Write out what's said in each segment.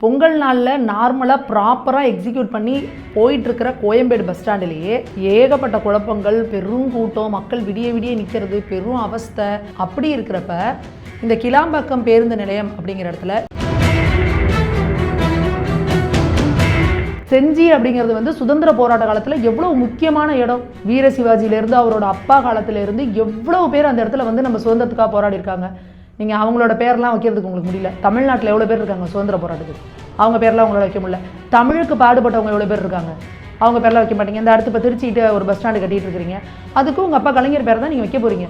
பொங்கல் நாளில் நார்மலாக ப்ராப்பராக எக்ஸிக்யூட் பண்ணி போயிட்டுருக்கிற கோயம்பேடு பஸ் ஸ்டாண்டிலேயே ஏகப்பட்ட குழப்பங்கள் பெரும் கூட்டம் மக்கள் விடிய விடிய நிற்கிறது பெரும் அவஸ்தை. அப்படி இருக்கிறப்ப இந்த கிளாம்பாக்கம் பேருந்து நிலையம் அப்படிங்கிற இடத்துல செஞ்சி அப்படிங்கிறது வந்து சுதந்திர போராட்ட காலத்தில் எவ்வளோ முக்கியமான இடம். வீர சிவாஜியிலேருந்து அவரோட அப்பா காலத்திலேருந்து எவ்வளோ பேர் அந்த இடத்துல வந்து நம்ம சுதந்திரத்துக்காக போராடி இருக்காங்க நீங்கள் அவங்களோட பேர்லாம் வைக்கிறதுக்கு உங்களுக்கு முடியல. தமிழ்நாட்டில் எவ்வளோ பேர் இருக்காங்க சுதந்திர போராட்டத்துக்கு? அவங்க பேர்லாம் அவங்களோட வைக்க முடியல. தமிழுக்கு பாடுபட்டவங்க எவ்வளோ பேர் இருக்காங்க? அவங்க பேர்லாம் வைக்க மாட்டீங்க. இந்த அடுத்து இப்போ திருச்சிட்டு ஒரு பஸ் ஸ்டாண்டு கட்டிகிட்டு இருக்கிறீங்க. அதுக்கும் உங்கள் அப்பா கலைஞர் பேர் தான் நீங்கள் வைக்க போகிறீங்க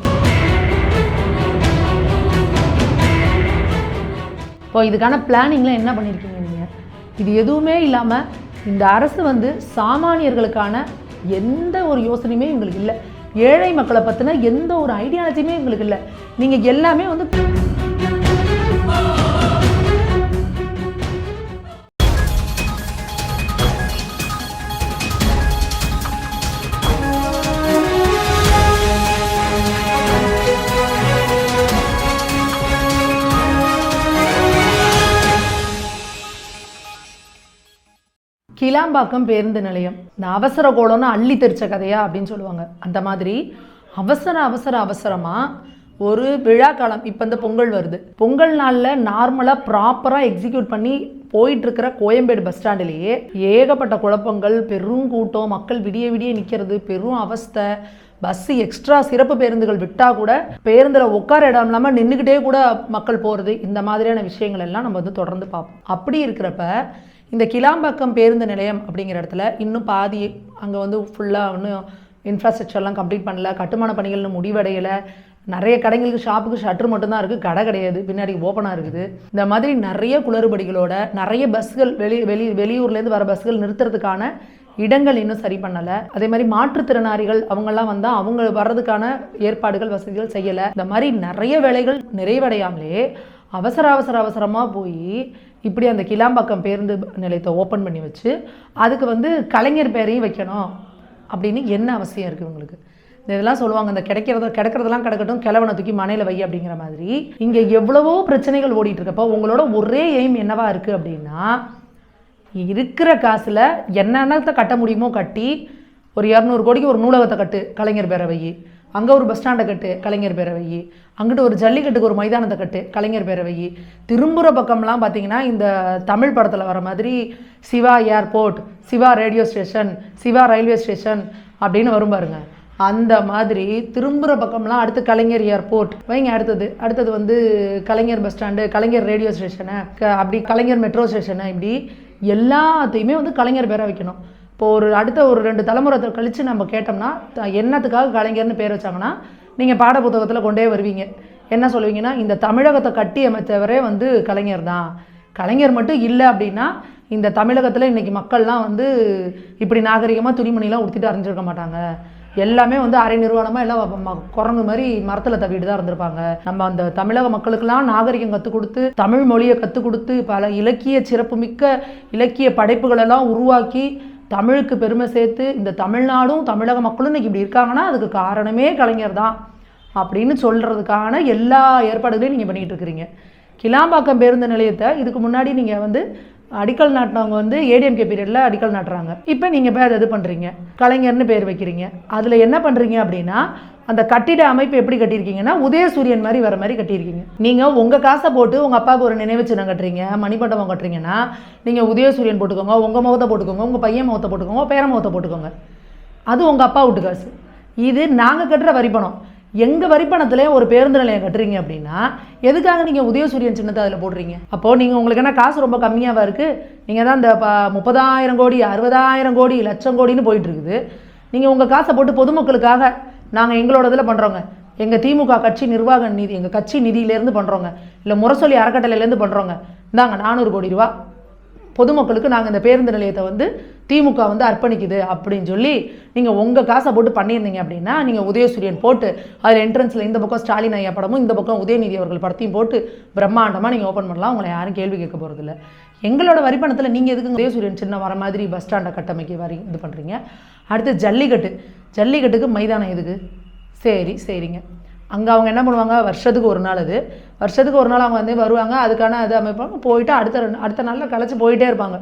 இப்போ இதுக்கான பிளானிங்லாம் என்ன பண்ணியிருக்கீங்க நீங்கள் இது எதுவுமே இல்லாமல் இந்த அரசு வந்து சாமானியர்களுக்கான எந்த ஒரு யோசனையுமே இவங்களுக்கு இல்லை. ஏழை மக்களை பற்றின எந்த ஒரு ஐடியாலஜியுமே எங்களுக்கு இல்லை. நீங்கள் எல்லாமே வந்து கிளாம்பாக்கம் பேருந்து நிலையம். இந்த அவசர கோலம்னு அள்ளி தெரிச்ச கதையா அப்படின்னு சொல்லுவாங்க. அந்த மாதிரி அவசர அவசர அவசரமாக ஒரு விழா காலம் இப்போ இந்த பொங்கல் வருது. பொங்கல் நாளில் நார்மலாக ப்ராப்பராக எக்ஸிக்யூட் பண்ணி போயிட்டுருக்கிற கோயம்பேடு பஸ் ஸ்டாண்டிலேயே ஏகப்பட்ட குழப்பங்கள் பெரும் கூட்டம் மக்கள் விடிய விடிய நிற்கிறது பெரும் அவஸ்தை பஸ்ஸு எக்ஸ்ட்ரா சிறப்பு பேருந்துகள் விட்டால் கூட பேருந்தில் உட்கார இடம் இல்லாமல் நின்றுக்கிட்டே கூட மக்கள் போகிறது இந்த மாதிரியான விஷயங்கள் எல்லாம் நம்ம வந்து தொடர்ந்து பார்ப்போம். அப்படி இருக்கிறப்ப இந்த கிளாம்பாக்கம் பேருந்து நிலையம் அப்படிங்கிற இடத்துல இன்னும் பாதி அங்கே வந்து ஃபுல்லாக இன்னும் இன்ஃப்ராஸ்ட்ரக்சர்லாம் கம்ப்ளீட் பண்ணல கட்டுமான பணிகள்னு முடிவடையலை. நிறைய கடைங்களுக்கு ஷாப்புக்கு ஷட்டர் மட்டும்தான் இருக்குது கடை கிடையாது பின்னாடி ஓப்பனாக இருக்குது. இந்த மாதிரி நிறைய குளறுபடிகளோட நிறைய பஸ்கள் வெளி வெளி வெளியூர்லேருந்து வர பஸ்கள் நிறுத்துறதுக்கான இடங்கள் இன்னும் சரி பண்ணலை. அதே மாதிரி மாற்றுத்திறனாளிகள் அவங்கெல்லாம் வந்தால் அவங்க வர்றதுக்கான ஏற்பாடுகள் வசதிகள் செய்யலை. இந்த மாதிரி நிறைய வேலைகள் நிறைவடையாமலே அவசர அவசர அவசரமாக போய் இப்படி அந்த கிளாம்பாக்கம் பேருந்து நிலையத்தை ஓப்பன் பண்ணி வச்சு அதுக்கு வந்து கலைஞர் பேரையும் வைக்கணும் அப்படின்னு என்ன அவசியம் இருக்குது உங்களுக்கு? இந்த இதெல்லாம் சொல்லுவாங்க இந்த கிடைக்கிறத கிடைக்கிறதெல்லாம் கிடக்கட்டும் கிழவனை தூக்கி மனையில் வை அப்படிங்கிற மாதிரி. இங்கே எவ்வளவோ பிரச்சனைகள் ஓடிட்டு இருக்கப்போ உங்களோட ஒரே எய்ம் என்னவா இருக்குது அப்படின்னா இருக்கிற காசில் என்னென்னத்தை கட்ட முடியுமோ கட்டி ஒரு இரநூறு கோடிக்கு ஒரு நூலகத்தை கட்டு கலைஞர் பேரவை. அங்கே ஒரு பஸ் ஸ்டாண்டை கட்டு கலைஞர் பேரவை. அங்கிட்டு ஒரு ஜல்லிக்கட்டுக்கு ஒரு மைதானத்தை கட்டு கலைஞர் பேரவை. திரும்புகிற பக்கம்லாம் பார்த்தீங்கன்னா இந்த தமிழ் படத்தில் வர மாதிரி Siva airport Siva radio station Siva railway station அப்படின்னு வரும் பாருங்க. அந்த மாதிரி திரும்புகிற பக்கம்லாம் அடுத்து கலைஞர் ஏர்போர்ட். வைங்க அடுத்தது. அடுத்தது வந்து Kalaignar bus stand Kalaignar radio station க- அப்படி கலைஞர் மெட்ரோ ஸ்டேஷனு இப்படி எல்லாத்தையுமே வந்து கலைஞர் பேரை வைக்கணும். இப்போ ஒரு அடுத்த ஒரு ரெண்டு தலைமுறை கழித்து நம்ம கேட்டோம்னா த- என்னத்துக்காக கலைஞர்னு பேர் வச்சாங்கன்னா நீங்கள் பாட புத்தகத்தில் கொண்டே வருவீங்க. என்ன சொல்லுவீங்கன்னா இந்த தமிழகத்தை கட்டி அமைத்தவரே வந்து கலைஞர் தான். கலைஞர் மட்டும் இல்லை அப்படின்னா இந்த தமிழகத்தில் இன்றைக்கி மக்கள்லாம் வந்து இப்படி நாகரிகமாக துணிமணிலாம் உடுத்திட்டு அறிஞ்சிருக்க மாட்டாங்க. எல்லாமே வந்து அரை நிர்வாணமாக எல்லாம் குரங்கு மாதிரி மரத்தில் தவிட்டு தான் இருந்திருப்பாங்க. நம்ம அந்த தமிழக மக்களுக்கெல்லாம் நாகரிகம் கற்றுக் கொடுத்து தமிழ் மொழியை கற்றுக் கொடுத்து பல இலக்கிய சிறப்புமிக்க இலக்கிய படைப்புகளெல்லாம் உருவாக்கி தமிழுக்கு பெருமை சேர்த்து இந்த தமிழ்நாடும் தமிழக மக்களும் இன்னைக்கு இப்படி இருக்காங்கன்னா அதுக்கு காரணமே கலைஞர் தான் அப்படின்னு சொல்கிறதுக்கான எல்லா ஏற்பாடுகளையும் நீங்கள் பண்ணிகிட்டு இருக்கிறீங்க. கிளாம்பாக்கம் பேருந்து நிலையத்தை இதுக்கு முன்னாடி நீங்கள் வந்து அடிக்கல் நாட்டினவங்க வந்து ஏடிஎம்கே பீரியடில் அடிக்கல் நாட்டுறாங்க. இப்போ நீங்கள் போய் அதை இது பண்ணுறீங்க கலைஞர்னு பேர் வைக்கிறீங்க. அதில் என்ன பண்ணுறீங்க அப்படின்னா அந்த கட்டிட அமைப்பு எப்படி கட்டியிருக்கீங்கன்னா உதயசூரியன் மாதிரி வர மாதிரி கட்டியிருக்கீங்க. நீங்கள் உங்கள் காசை போட்டு உங்கள் அப்பாவுக்கு ஒரு நினைவு சின்னம் கட்டுறீங்க மணிமண்டபம் கட்டுறீங்கன்னா நீங்கள் உதயசூரியன் போட்டுக்கோங்க உங்கள் முகத்தை போட்டுக்கோங்க உங்கள் பையன் முகத்தை போட்டுக்கோங்க பேர முகத்தை போட்டுக்கோங்க. அது உங்கள் அப்பா வீட்டு காசு. இது நாங்கள் கட்டுற வரி பணம் எங்கள் வரிப்பணத்தில் ஒரு பேருந்து நிலையம் கட்டுறீங்க அப்படின்னா எதுக்காக நீங்கள் உதயசூரியன் சின்னத்தை அதில் போடுறீங்க? அப்போது நீங்கள் உங்களுக்கு என்ன காசு ரொம்ப கம்மியாவா இருக்குது நீங்கள் தான் இந்த ப முப்பதாயிரம் கோடி அறுபதாயிரம் கோடி லட்சம் கோடின்னு போயிட்டுருக்குது. நீங்கள் உங்கள் காசை போட்டு பொதுமக்களுக்காக நாங்கள் எங்களோட இதில் பண்ணுறோங்க எங்கள் திமுக கட்சி நிர்வாக நிதி எங்கள் கட்சி நிதியிலேருந்து பண்ணுறோங்க இல்லை முரசொலி அறக்கட்டளையிலேருந்து பண்ணுறோங்க இந்தாங்க நானூறு கோடி ரூபா. பொதுமக்களுக்கு நாங்கள் இந்த பேருந்து நிலையத்தை வந்து திமுக வந்து அர்ப்பணிக்குது அப்படின்னு சொல்லி நீங்கள் உங்கள் காசை போட்டு பண்ணியிருந்தீங்க அப்படின்னா நீங்கள் உதயசூரியன் போட்டு அதில் என்ட்ரன்ஸில் இந்த பக்கம் ஸ்டாலின் ஐயா படமும் இந்த பக்கம் உதயநிதி அவர்கள் படத்தையும் போட்டு பிரம்மாண்டமாக நீங்கள் ஓப்பன் பண்ணலாம். உங்களை யாரும் கேள்வி கேட்க போகிறதில்ல எங்களோட வரிப்பணத்தில் நீங்கள் எதுக்கு உதயசூரியன் சின்ன வர மாதிரி பஸ் ஸ்டாண்டை கட்டமைக்க வரி இது பண்ணுறீங்க அடுத்து ஜல்லிக்கட்டு. ஜல்லிக்கட்டுக்கு மைதானம் எதுக்கு? சரி சரிங்க. அங்கே அவங்க என்ன பண்ணுவாங்க? வருஷத்துக்கு ஒரு நாள் அது. வருஷத்துக்கு ஒரு நாள் அவங்க வந்து வருவாங்க அதுக்கான இது அமைப்பாங்க. போயிட்டு அடுத்த ரெண்டு அடுத்த நாளில் களைச்சி போயிட்டே இருப்பாங்க.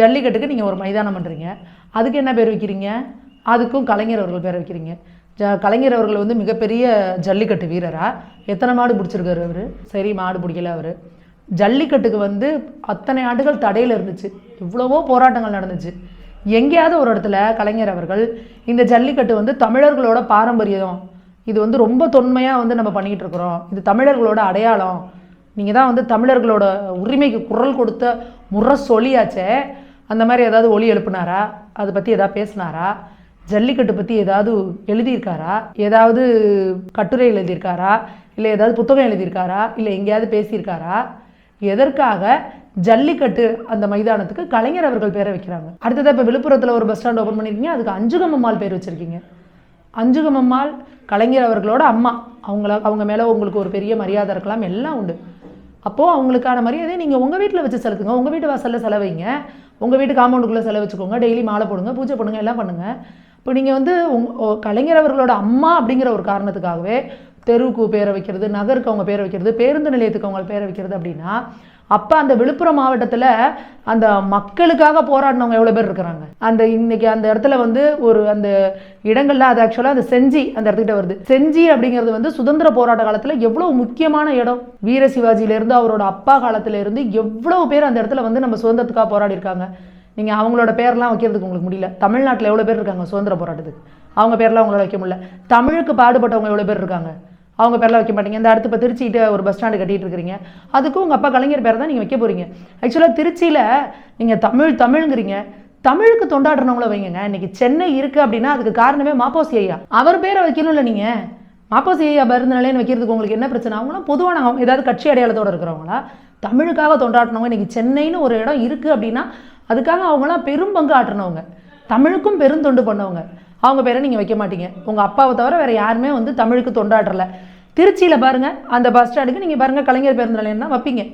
ஜல்லிக்கட்டுக்கு நீங்கள் ஒரு மைதானம் பண்ணுறீங்க அதுக்கு என்ன பேர் வைக்கிறீங்க? அதுக்கும் கலைஞர் அவர்கள் பேர் வைக்கிறீங்க. ஜ கலைஞர் அவர்கள் வந்து மிகப்பெரிய ஜல்லிக்கட்டு வீரரா. எத்தனை மாடு பிடிச்சிருக்காரு அவர்? சரி மாடு பிடிக்கல அவர். ஜல்லிக்கட்டுக்கு வந்து அத்தனை ஆண்டுகள் தடையில் இருந்துச்சு. எவ்வளவோ போராட்டங்கள் நடந்துச்சு. எங்கேயாவது ஒரு இடத்துல கலைஞர் அவர்கள் இந்த ஜல்லிக்கட்டு வந்து தமிழர்களோட பாரம்பரியம் இது வந்து ரொம்ப தொன்மையாக வந்து நம்ம பண்ணிக்கிட்டு இருக்கிறோம். இது தமிழர்களோட அடையாளம். நீங்கள் தான் வந்து தமிழர்களோட உரிமைக்கு குரல் கொடுத்த முறை சொல்லியாச்சே. அந்த மாதிரி ஏதாவது ஒலி எழுப்புனாரா? அதை பற்றி ஏதாவது பேசினாரா? ஜல்லிக்கட்டு பற்றி ஏதாவது எழுதியிருக்காரா? ஏதாவது கட்டுரை எழுதியிருக்காரா? இல்லை ஏதாவது புத்தகம் எழுதியிருக்காரா? இல்லை எங்கேயாவது பேசியிருக்காரா? எதற்காக ஜல்லிக்கட்டு அந்த மைதானத்துக்கு கலைஞர் அவர்கள் பேரை வைக்கிறாங்க? அடுத்தது இப்போ விழுப்புரத்தில் ஒரு பஸ் ஸ்டாண்ட் ஓப்பன் பண்ணியிருக்கீங்க அதுக்கு அஞ்சுகம்மம்மாள் பேர் வச்சுருக்கீங்க. அஞ்சுகம் அம்மாள் கலைஞர் அவர்களோட அம்மா. அவங்கள அவங்க மேலே உங்களுக்கு ஒரு பெரிய மரியாதை இருக்கலாம் எல்லாம் உண்டு. அப்போது அவங்களுக்கான மரியாதையை நீங்கள் உங்கள் வீட்டில் வச்சு செலுத்துங்க. உங்கள் வீட்டு வாசலில் செலவைங்க. உங்கள் வீட்டு காம்பவுண்டுக்குள்ளே செலவு வச்சுக்கோங்க டெய்லி மாலை போடுங்க பூஜை பண்ணுங்க எல்லாம் பண்ணுங்கள் இப்போ நீங்கள் வந்து உங் கலைஞர் அவர்களோட அம்மா அப்படிங்கிற ஒரு காரணத்துக்காகவே தெருவுக்கு பேரை வைக்கிறது நகருக்கு அவங்க பேரை வைக்கிறது பேருந்து நிலையத்துக்கு அவங்க பேரை வைக்கிறது அப்படின்னா அப்போ அந்த விழுப்புரம் மாவட்டத்தில் அந்த மக்களுக்காக போராடினவங்க எவ்வளோ பேர் இருக்கிறாங்க? அந்த இன்னைக்கு அந்த இடத்துல வந்து ஒரு அந்த இடங்கள்ல அது ஆக்சுவலாக அந்த செஞ்சி அந்த இடத்துக்கிட்ட வருது. செஞ்சி அப்படிங்கிறது வந்து சுதந்திர போராட்ட காலத்தில் எவ்வளோ முக்கியமான இடம். வீர சிவாஜியிலேருந்து அவரோட அப்பா காலத்திலேருந்து எவ்வளோ பேர் அந்த இடத்துல வந்து நம்ம சுதந்திரத்துக்காக போராடி இருக்காங்க நீங்கள் அவங்களோட பேர்லாம் வைக்கிறதுக்கு உங்களுக்கு முடியல. தமிழ்நாட்டில் எவ்வளோ பேர் இருக்காங்க சுதந்திர போராட்டத்துக்கு? அவங்க பேர்லாம் அவங்களால வைக்க முடியல. தமிழுக்கு பாடுபட்டவங்க எவ்வளோ பேர் இருக்காங்க? அவங்க பேரில் வைக்க மாட்டீங்க. இந்த அடுத்து இப்போ திருச்சிகிட்ட ஒரு பஸ் ஸ்டாண்டு கட்டிட்டு இருக்கிறீங்க. அதுக்கும் உங்கள் அப்பா கலைஞர் பேர் தான் நீங்கள் வைக்க போகிறீங்க ஆக்சுவலாக திருச்சியில் நீங்கள் தமிழ் தமிழ்ங்கிறீங்க. தமிழுக்கு தொண்டாடுறவங்கள வைங்க இன்னைக்கு சென்னை இருக்குது அப்படின்னா அதுக்கு காரணமே மாப்போசி ஐயா. அவர் பேரை வைக்கணும்ல நீங்கள் மாப்போசி ஐயா பிறந்த வைக்கிறதுக்கு உங்களுக்கு என்ன பிரச்சனை? அவங்களாம் பொதுவான அவங்க ஏதாவது கட்சி அடையாளத்தோட இருக்கிறவங்களா? தமிழுக்காக தொண்டாட்டினவங்க இன்னைக்கு சென்னைன்னு ஒரு இடம் இருக்குது அப்படின்னா அதுக்காக அவங்களாம் பெரும் பங்கு ஆற்றினவங்க. தமிழுக்கும் பெருந்தொண்டு பண்ணவங்க. அவங்க பேரை நீங்கள் வைக்க மாட்டீங்க. உங்கள் அப்பாவை தவிர வேறு யாருமே வந்து தமிழுக்கு தொண்டாடுறல திருச்சியில் பாருங்கள் அந்த பஸ் ஸ்டாண்டுக்கு நீங்கள் பாருங்கள் கலைஞர் பேருந்து நிலையம் தான் வைப்பீங்க.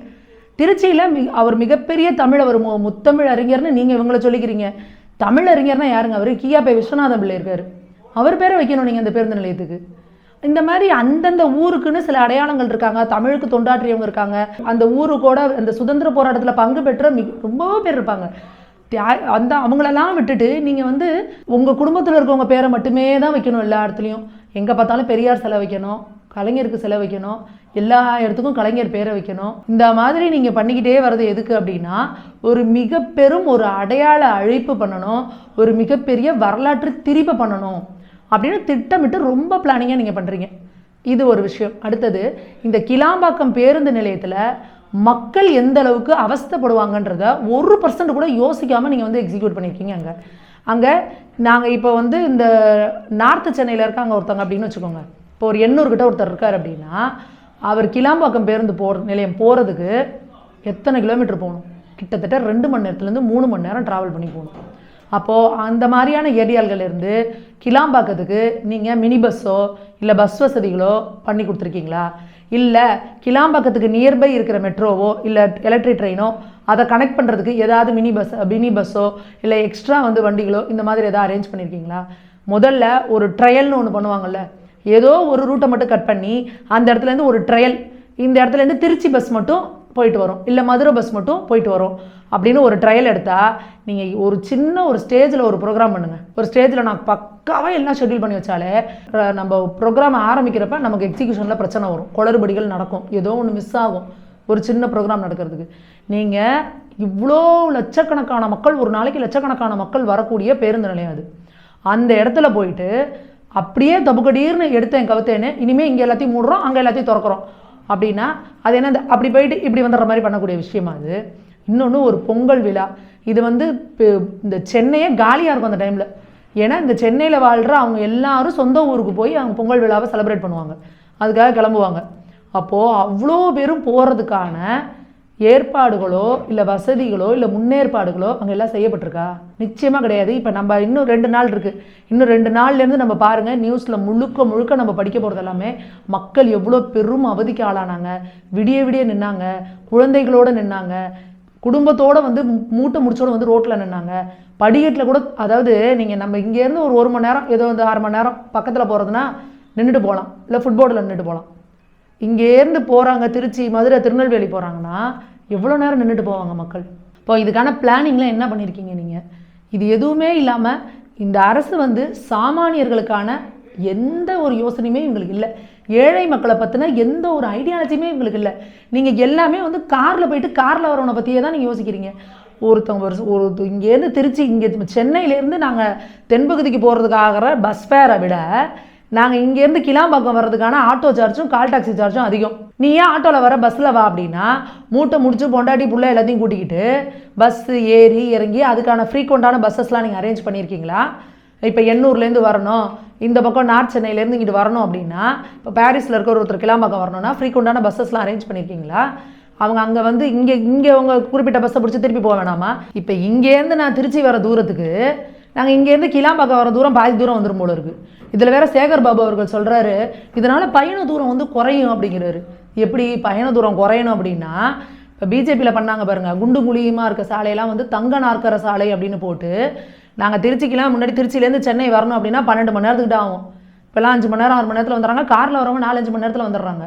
திருச்சியில் மி அவர் மிகப்பெரிய தமிழ் அவர் மு முத்தமிழ் அறிஞர்னு நீங்கள் இவங்களை சொல்லிக்கிறீங்க. தமிழ் அறிஞர்னா யாருங்க? அவர் கியாபே விஸ்வநாதம் பிள்ளை இருக்கார். அவர் பேரை வைக்கணும் நீங்கள் அந்த பேருந்து நிலையத்துக்கு. இந்த மாதிரி அந்தந்த ஊருக்குன்னு சில அடையாளங்கள் இருக்காங்க. தமிழுக்கு தொண்டாற்றியவங்க இருக்காங்க. அந்த ஊருக்கூட அந்த சுதந்திர போராட்டத்தில் பங்கு பெற்ற மிக ரொம்ப பேர் இருப்பாங்க. அந்த அவங்களெல்லாம் விட்டுட்டு நீங்கள் வந்து உங்கள் குடும்பத்தில் இருக்கவங்க பேரை மட்டுமே தான் வைக்கணும் எல்லா இடத்துலையும். எங்கே பார்த்தாலும் பெரியார் சிலை வைக்கணும் கலைஞருக்கு சிலை வைக்கணும் எல்லா இடத்துக்கும் கலைஞர் பேரை வைக்கணும். இந்த மாதிரி நீங்கள் பண்ணிக்கிட்டே வர்றது எதுக்கு அப்படின்னா ஒரு மிக பெரும் ஒரு அடையாள அழைப்பு பண்ணணும் ஒரு மிகப்பெரிய வரலாற்று திரிப்பை பண்ணணும் அப்படின்னு திட்டமிட்டு ரொம்ப பிளானிங்காக நீங்கள் பண்ணுறீங்க இது ஒரு விஷயம். அடுத்தது இந்த கிளாம்பாக்கம் பேருந்து நிலையத்தில் மக்கள் எந்த அளவுக்கு அவஸ்தைப்படுவாங்கன்றத ஒரு பர்சன்ட் கூட யோசிக்காமல் நீங்கள் வந்து எக்ஸிக்யூட் பண்ணியிருக்கீங்க அங்கே. அங்கே நாங்கள் இப்போ வந்து இந்த நார்த்து சென்னையில் இருக்காங்க ஒருத்தவங்க அப்படின்னு வச்சுக்கோங்க. இப்போ ஒரு எண்ணூறுகிட்ட ஒருத்தர் இருக்கார் அப்படின்னா அவர் கிளாம்பாக்கம் பேருந்து போகிற நிலையம் போகிறதுக்கு எத்தனை கிலோமீட்டர் போகணும்? கிட்டத்தட்ட ரெண்டு மணி நேரத்துலேருந்து மூணு மணி நேரம் ட்ராவல் பண்ணி போகணும். அப்போது அந்த மாதிரியான ஏரியால்கள் இருந்து கிளாம்பாக்கத்துக்கு நீங்கள் மினி பஸ்ஸோ இல்லை பஸ் வசதிகளோ பண்ணி கொடுத்துருக்கீங்களா? இல்லை கிளாம்பாக்கத்துக்கு நியர்பை இருக்கிற மெட்ரோவோ இல்லை எலக்ட்ரிக் ட்ரெயினோ அதை கனெக்ட் பண்ணுறதுக்கு ஏதாவது மினி பஸ் மினி பஸ்ஸோ இல்லை எக்ஸ்ட்ரா வந்து வண்டிகளோ இந்த மாதிரி எதாவது அரேஞ்ச் பண்ணியிருக்கீங்களா முதல்ல ஒரு ட்ரையல்னு ஒன்று பண்ணுவாங்கல்ல. ஏதோ ஒரு ரூட்டை மட்டும் கட் பண்ணி அந்த இடத்துலேருந்து ஒரு ட்ரையல் இந்த இடத்துலேருந்து திருச்சி பஸ் மட்டும் போயிட்டு வரும். இல்லை மதுரை பஸ் மட்டும் போயிட்டு வரும். அப்படின்னு ஒரு ட்ரையல் எடுத்தால் நீங்கள் ஒரு சின்ன ஒரு ஸ்டேஜில் ஒரு ப்ரோக்ராம் பண்ணுங்கள் ஒரு ஸ்டேஜில் நான் பக்காவாக எல்லாம் ஷெட்யூல் பண்ணி வச்சாலே நம்ம ப்ரோக்ராம் ஆரம்பிக்கிறப்ப நமக்கு எக்ஸிகியூஷனில் பிரச்சனை வரும். குளறுபடிகள் நடக்கும். ஏதோ ஒன்று மிஸ் ஆகும். ஒரு சின்ன ப்ரோக்ராம் நடக்கிறதுக்கு. நீங்கள் இவ்வளோ லட்சக்கணக்கான மக்கள் ஒரு நாளைக்கு லட்சக்கணக்கான மக்கள் வரக்கூடிய பேருந்து நிலையம் அது. அந்த இடத்துல போயிட்டு அப்படியே தபுக்கடீர்னு எடுத்தேன் கவுத்தேன்னு இனிமேல் இங்கே எல்லாத்தையும் மூடுறோம் அங்கே எல்லாத்தையும் திறக்கிறோம். அப்படின்னா அது என்ன அந்த அப்படி போயிட்டு இப்படி வந்துடுற மாதிரி பண்ணக்கூடிய விஷயமா அது? இன்னொன்று ஒரு பொங்கல் விழா. இது வந்து இந்த சென்னையே காலியாக இருக்கும் அந்த டைமில் ஏன்னா இந்த சென்னையில் வாழ்கிற அவங்க எல்லாரும் சொந்த ஊருக்கு போய் அவங்க பொங்கல் விழாவை செலிப்ரேட் பண்ணுவாங்க. அதுக்காக கிளம்புவாங்க. அப்போது அவ்வளோ பேரும் போகிறதுக்கான ஏற்பாடுகளோ இல்லை வசதிகளோ இல்லை முன்னேற்பாடுகளோ அங்கே எல்லாம் செய்யப்பட்டிருக்கா? நிச்சயமாக கிடையாது. இப்போ நம்ம இன்னும் ரெண்டு நாள் இருக்குது இன்னும் ரெண்டு நாள்லேருந்து நம்ம பாருங்கள் நியூஸில் முழுக்க முழுக்க நம்ம படிக்க போகிறது எல்லாமே மக்கள் எவ்வளோ பெரும் அவதிக்கு ஆளானாங்க. விடிய விடிய நின்னாங்க. குழந்தைகளோடு நின்னாங்க. குடும்பத்தோடு வந்து மூட்டை முடிச்சோட வந்து ரோட்டில் நின்னாங்க. படிக்கட்டில் கூட அதாவது நீங்கள் நம்ம இங்கேருந்து ஒரு ஒரு மணி நேரம் ஏதோ வந்து அரை மணி நேரம் பக்கத்தில் போகிறதுனா நின்றுட்டு போகலாம். இல்லை ஃபுட்போர்டில் நின்றுட்டு போகலாம். இங்கேருந்து போகிறாங்க திருச்சி மதுரை திருநெல்வேலி போகிறாங்கன்னா எவ்வளோ நேரம் நின்றுட்டு போவாங்க மக்கள்? இப்போ இதுக்கான பிளானிங்லாம் என்ன பண்ணியிருக்கீங்க நீங்கள் இது எதுவுமே இல்லாமல் இந்த அரசு வந்து சாமானியர்களுக்கான எந்த ஒரு யோசனையுமே இவங்களுக்கு இல்லை. ஏழை மக்களை பற்றின எந்த ஒரு ஐடியாலஜியுமே இவங்களுக்கு இல்லை. நீங்கள் எல்லாமே வந்து காரில் போயிட்டு காரில் வரவனை பற்றியே தான் நீங்கள் யோசிக்கிறீங்க. ஒருத்தவங்க ஒரு ஒரு இங்கேருந்து திருச்சி இங்கே சென்னையிலேருந்து நாங்கள் தென்பகுதிக்கு போகிறதுக்காகிற பஸ் ஃபேரை விட நாங்கள் இங்கேருந்து கிளாம்பாக்கம் வர்றதுக்கான ஆட்டோ சார்ஜும் கால் டாக்ஸி சார்ஜும் அதிகம். நீ ஏன் ஆட்டோவில் வர பஸ்ஸில் வா அப்படின்னா மூட்டை முடிச்சு பொண்டாட்டி புள்ள எல்லாத்தையும் கூட்டிக்கிட்டு பஸ்ஸு ஏறி இறங்கி அதுக்கான ஃப்ரீக்வெண்ட்டான பஸ்ஸஸ்லாம் நீங்கள் அரேஞ்ச் பண்ணியிருக்கீங்களா? இப்போ எண்ணூர்லேருந்து வரணும். இந்த பக்கம் நார்த் சென்னையிலேருந்து இங்கிட்டு வரணும் அப்படின்னா இப்போ பாரிஸில் இருக்க ஒருத்தர் கிளாம்பாக்கம் வரணும்னா ஃப்ரீக்வெண்ட்டான பஸ்ஸஸ்லாம் அரேஞ்ச் பண்ணியிருக்கீங்களா? அவங்க அங்கே வந்து இங்கே இங்கே அவங்க குறிப்பிட்ட பஸ்ஸை பிடிச்சி திருப்பி போக வேணாமா? இப்போ இங்கேருந்து நான் திருச்சி வர தூரத்துக்கு நாங்கள் இங்கேருந்து கிளாம்பாக்கம் வர தூரம் பாதி தூரம் வந்துடும் போல இருக்குது இதில் வேற சேகர் பாபு அவர்கள் சொல்கிறாரு இதனால் பயண தூரம் வந்து குறையும் அப்படிங்கிறாரு. எப்படி பயண தூரம் குறையணும் அப்படின்னா இப்போ பிஜேபியில் பண்ணாங்க பாருங்கள் குண்டு குழியுமா இருக்க சாலையெல்லாம் வந்து தங்க நாற்கர சாலை அப்படின்னு போட்டு நாங்கள் திருச்சிக்கெலாம் முன்னாடி திருச்சியிலேருந்து சென்னை வரணும் அப்படின்னா பன்னெண்டு மணி நேரத்துக்கிட்ட ஆகும். இப்போலாம் அஞ்சு மணி நேரம் ஆறு மணி நேரத்தில் வந்துடுறாங்க காரில் வரவங்க நாலஞ்சு மணி நேரத்தில் வந்துடுறாங்க.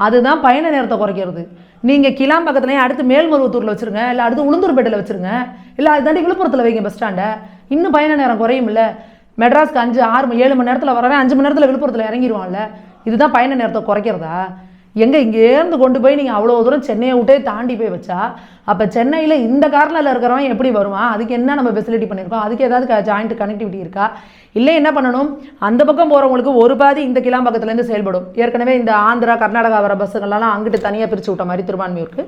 அதுதான் பயண நேரத்தை குறைக்கிறது. நீங்கள் கிளாம் பக்கத்துலேயே அடுத்து மேல்மருவத்தூரில் வச்சுருங்க இல்லை அடுத்து உளுந்தூர்பேட்டையில் வச்சுருங்க இல்லை அது தாண்டி விழுப்புரத்தில் வைங்க பஸ் ஸ்டாண்டை இன்னும் பயண நேரம் குறையும்ல மெட்ராஸ்க்கு அஞ்சு ஆறு மணி- ஏழு மணி நேரத்தில் வரவே அஞ்சு மணி நேரத்தில் விழுப்புரத்தில் இறங்கிடுவான்ல இதுதான் பயண நேரத்தை குறைக்கிறதா? எங்கே இங்கேருந்து கொண்டு போய் நீங்கள் அவ்வளோ தூரம் சென்னையை விட்டே தாண்டி போய் வச்சா அப்போ சென்னையில் இந்த கார்னரில் இருக்கிறவன் எப்படி வருவான்? அதுக்கு என்ன நம்ம ஃபெசிலிட்டி பண்ணியிருக்கோம் அதுக்கு ஏதாவது ஜாயிண்ட் கனெக்டிவிட்டி இருக்கா? இல்லை என்ன பண்ணணும்? அந்த பக்கம் போகிறவங்களுக்கு ஒரு பாதி இந்த கிளாம் பக்கத்துலேருந்து செயல்படும். ஏற்கனவே இந்த ஆந்திரா கர்நாடகா வர பஸ்ஸுங்கள்லாம் அங்கிட்டு தனியாக பிரித்து விட்ட மாதிரி திருவான்மையூருக்கு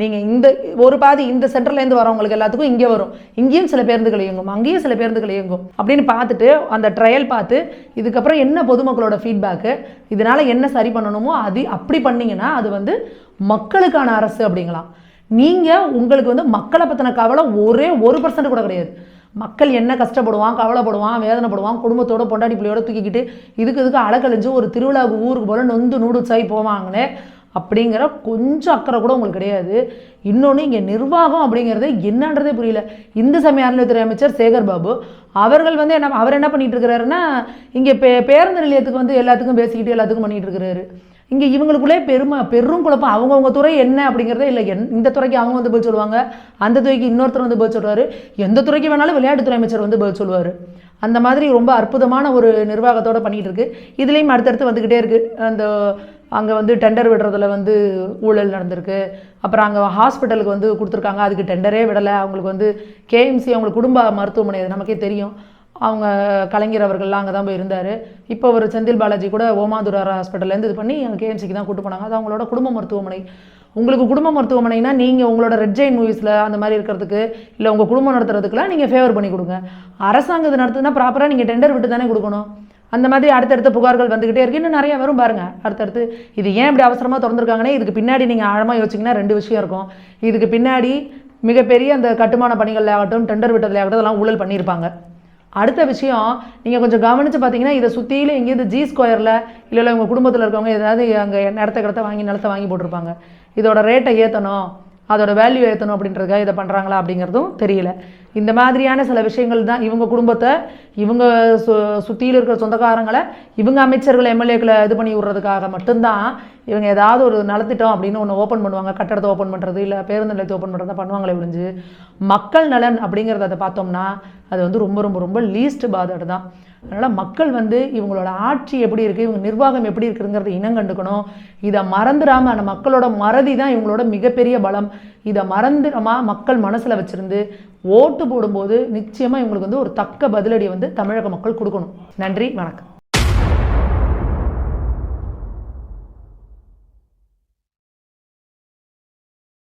நீங்கள் இந்த ஒரு பாதி இந்த சென்டர்லேருந்து வரவங்களுக்கு எல்லாத்துக்கும் இங்கே வரும். இங்கேயும் சில பேருந்துகள் இயங்கும் அங்கேயும் சில பேருந்துகள் இயங்கும் அப்படின்னு பார்த்துட்டு அந்த ட்ரையல் பார்த்து இதுக்கப்புறம் என்ன பொதுமக்களோட ஃபீட்பேக்கு இதனால் என்ன சரி பண்ணணுமோ அது அப்படி பண்ணிங்கன்னா அது வந்து மக்களுக்கான அரசு அப்படிங்களாம் நீங்கள் உங்களுக்கு வந்து மக்களை பற்றின கவலை ஒரே ஒரு பர்சன்ட் கூட கிடையாது. மக்கள் என்ன கஷ்டப்படுவான் கவலைப்படுவான் வேதனைப்படுவான் குடும்பத்தோட பொண்டாட்டி பிள்ளையோட தூக்கிக்கிட்டு இதுக்கு இதுக்கு அலக்கழிஞ்சு ஒரு திருவிழாவுக்கு ஊருக்கு போல நொந்து நூடுல்ஸ் ஆகி போவாங்களே அப்படிங்கிற கொஞ்சம் அக்கறை கூட உங்களுக்கு கிடையாது. இன்னொன்று இங்கே நிர்வாகம் அப்படிங்கிறது என்னன்றதே புரியல. இந்து சமய அறநிலையத்துறை அமைச்சர் சேகர் பாபு அவர்கள் வந்து என்ன அவர் என்ன பண்ணிட்டு இருக்கிறாருன்னா இங்கே பே பேருந்து நிலையத்துக்கு வந்து எல்லாத்துக்கும் பேசிக்கிட்டு எல்லாத்துக்கும் பண்ணிட்டு இருக்கிறாரு. இங்கே இவங்களுக்குள்ளே பெருமை பெரும் குழப்பம். அவங்கவுங்க துறை என்ன அப்படிங்கிறதே இல்லை. என் இந்த துறைக்கு அவங்க வந்து பதில் சொல்லுவாங்க. அந்த துறைக்கு இன்னொருத்தர் வந்து பதில் சொல்லுவார் எந்த துறைக்கு வேணாலும் விளையாட்டுத்துறை அமைச்சர் வந்து பதில் சொல்லுவார். அந்த மாதிரி ரொம்ப அற்புதமான ஒரு நிர்வாகத்தோடு பண்ணிகிட்டு இருக்குது இதுலேயும் அடுத்தடுத்து வந்துக்கிட்டே இருக்குது அந்த அங்கே வந்து டெண்டர் விடுறதுல வந்து ஊழல் நடந்திருக்கு. அப்புறம் அங்கே ஹாஸ்பிட்டலுக்கு வந்து கொடுத்துருக்காங்க. அதுக்கு டெண்டரே விடலை. அவங்களுக்கு வந்து கேஎம்சி அவங்களுக்கு குடும்ப மருத்துவமனை அது நமக்கே தெரியும். அவங்க கலைஞர் அவர்கள்லாம் அங்கே தான் போய் இருந்தார். இப்போ ஒரு செந்தில் பாலாஜி கூட ஓமாதுரார் ஹாஸ்பிட்டல்லேருந்து இது பண்ணி அங்கே கேஎம்சிக்கு தான் கூட்டு போனாங்க. அது அவங்களோட குடும்ப மருத்துவமனை. உங்களுக்கு குடும்ப மருத்துவமனைனா நீங்கள் உங்களோட ரெட் ஜெயின் மூவிஸில் அந்த மாதிரி இருக்கிறதுக்கு இல்லை உங்கள் குடும்பம் நடத்துறதுக்குலாம் நீங்கள் ஃபேவர் பண்ணி கொடுங்க. அரசாங்கம் இது ப்ராப்பராக நீங்கள் டெண்டர் விட்டு தானே கொடுக்கணும். அந்த மாதிரி அடுத்தடுத்த புகார்கள் வந்துக்கிட்டே இருக்கு. இன்னும் நிறைய வரும் பாருங்கள் அடுத்தடுத்து இது ஏன் இப்படி அவசரமாக திறந்துருக்காங்கன்னே இதுக்கு பின்னாடி நீங்கள் ஆழமாக யோசிச்சிங்கன்னா ரெண்டு விஷயம் இருக்கும். இதுக்கு பின்னாடி மிகப்பெரிய அந்த கட்டுமான பணிகள் ஆகட்டும் டெண்டர் விட்டதில் ஆகட்டும் அதெல்லாம் ஊழல் பண்ணியிருப்பாங்க. அடுத்த விஷயம் நீங்கள் கொஞ்சம் கவனித்து பார்த்தீங்கன்னா இதை சுற்றிலும் எங்கேயிருந்து ஜி ஸ்கொயரில் இல்லை இல்லை உங்கள் குடும்பத்தில் இருக்கவங்க ஏதாவது அங்கே நிலத்த கிடத்த வாங்கி நிலத்தை வாங்கி போட்டிருப்பாங்க. இதோட ரேட்டை ஏற்றணும் அதோட வேல்யூ ஏற்றணும் அப்படின்றதுக்காக இதை பண்ணுறாங்களா அப்படிங்கிறதும் தெரியல. இந்த மாதிரியான சில விஷயங்கள் தான் இவங்க குடும்பத்தை இவங்க சு சுற்றியில் இருக்கிற சொந்தக்காரங்களை இவங்க அமைச்சர்களை எம்எல்ஏக்களை இது பண்ணி விடுறதுக்காக மட்டும்தான் இவங்க ஏதாவது ஒரு நலத்திட்டம் அப்படின்னு ஒன்று ஓப்பன் பண்ணுவாங்க. கட்டடத்தை ஓப்பன் பண்ணுறது இல்லை பேருந்து நிலையத்தை ஓப்பன் பண்ணுறது பண்ணுவாங்களே விழிஞ்சு மக்கள் நலன் அப்படிங்கிறத அதை பார்த்தோம்னா அது வந்து ரொம்ப ரொம்ப ரொம்ப லீஸ்ட் பாதடு தான். அதனால் மக்கள் வந்து இவங்களோட ஆட்சி எப்படி இருக்குது இவங்க நிர்வாகம் எப்படி இருக்குதுங்கிறத இனம் கண்டுக்கணும். இதை மறந்துடாமல் அந்த மக்களோட மறதி தான் இவங்களோட மிகப்பெரிய பலம். இதை மறந்துடாமல் மக்கள் மனசில் வச்சுருந்து ஓட்டு போடும்போது நிச்சயமாக இவங்களுக்கு வந்து ஒரு தக்க பதிலடி வந்து தமிழக மக்கள் கொடுக்கணும். நன்றி வணக்கம்.